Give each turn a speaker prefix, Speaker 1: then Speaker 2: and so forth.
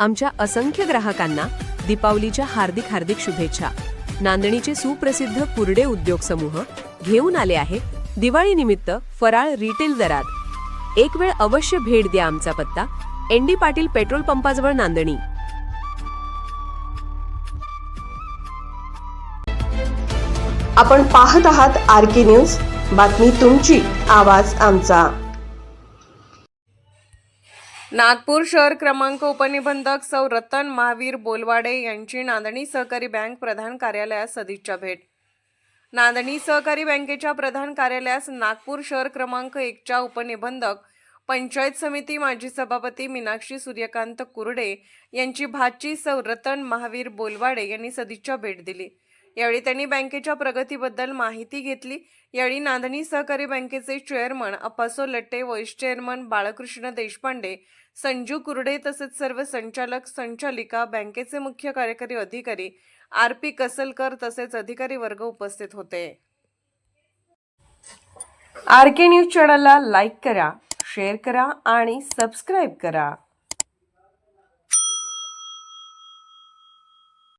Speaker 1: आमच्या असंख्य ग्राहकांना दीपावलीच्या हार्दिक हार्दिक शुभेच्छा. नांदणीचे सुप्रसिद्ध कुरडे उद्योग समूह घेऊन आले आहे दिवाळीनिमित्त फराळ रिटेल दरात. एक वेळ अवश्य भेट द्या आमचा पत्ता एन डी पाटील पेट्रोल पंपाजवळ नांदणी.
Speaker 2: आपण पाहत आहात आर के न्यूज बातमी तुमची आवाज आमचा.
Speaker 3: नागपूर शहर क्रमांक उपनिबंधक सौ रतन महावीर बोलवाडे यांची नांदणी सहकारी बँक प्रधान कार्यालयास सदिच्छा भेट. नांदणी सहकारी बँकेच्या प्रधान कार्यालयास नागपूर शहर क्रमांक एकच्या उपनिबंधक पंचायत समिती माजी सभापती मीनाक्षी सूर्यकांत कुरडे यांची भाची सौ रतन महावीर बोलवाडे यांनी सदिच्छा भेट दिली. यावेळी त्यांनी बँकेच्या प्रगतीबद्दल माहिती घेतली. यावेळी नांदणी सहकारी बँकेचे chairman Appaso Latte vice chairman Balkrishna Deshpande Sanju Kurde तसेच सर्व संचालक संचालिका बँकेचे मुख्य कार्यकारी अधिकारी आर पी कसलकर तसेच अधिकारी वर्ग उपस्थित होते. आर के न्यूज चॅनलला लाईक करा शेअर करा आणि सबस्क्राईब करा.